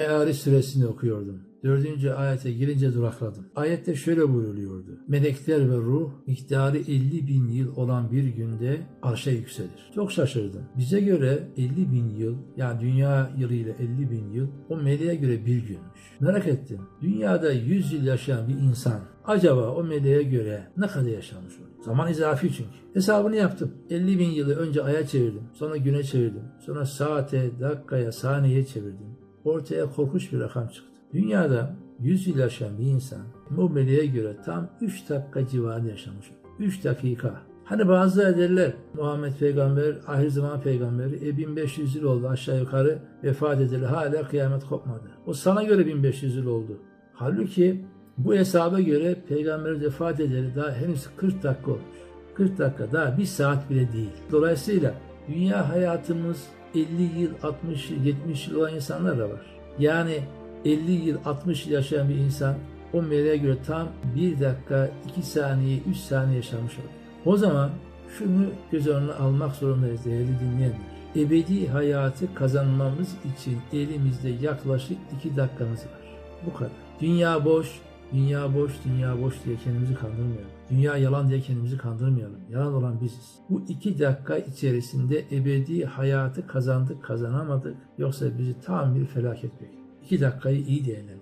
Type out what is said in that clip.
Me'ari suresini okuyordum. Dördüncü ayete gelince durakladım. Ayette şöyle buyuruluyordu. Melekler ve ruh miktarı 50 bin yıl olan bir günde arşa yükselir. Çok şaşırdım. Bize göre 50 bin yıl yani dünya yılıyla 50 bin yıl o meleğe göre bir günmüş. Merak ettim. Dünyada 100 yıl yaşayan bir insan acaba o meleğe göre ne kadar yaşamış olur? Zaman izafi çünkü. Hesabını yaptım. 50 bin yılı önce aya çevirdim. Sonra güne çevirdim. Sonra saate, dakikaya, saniyeye çevirdim. Ortaya korkunç bir rakam çıktı. Dünyada 100 yıl yaşayan bir insan bu meleğe göre tam 3 dakika civarı yaşamış. 3 dakika. Hani bazıları derler Muhammed peygamber, ahir zaman peygamberi e 1500 yıl oldu aşağı yukarı vefat edildi. Hala kıyamet kopmadı. O sana göre 1500 yıl oldu. Halbuki bu hesaba göre peygamber vefat edeli daha henüz 40 dakika olmuş. 40 dakika daha bir saat bile değil. Dolayısıyla dünya hayatımız 50 yıl, 60 yıl, 70 yıl olan insanlar da var. Yani 50 yıl, 60 yıl yaşayan bir insan o meleğe göre tam 1 dakika, 2 saniye, 3 saniye yaşamış oluyor. O zaman şunu göz önüne almak zorundayız değerli dinleyenler. Ebedi hayatı kazanmamız için elimizde yaklaşık 2 dakikamız var. Bu kadar. Dünya boş, dünya boş, dünya boş diye kendimizi kandırmayalım. Dünya yalan diye kendimizi kandırmayalım. Yalan olan biziz. Bu iki dakika içerisinde ebedi hayatı kazandık, kazanamadık. Yoksa bizi tam bir felaket bekliyor. İki dakikayı iyi değerlendirelim.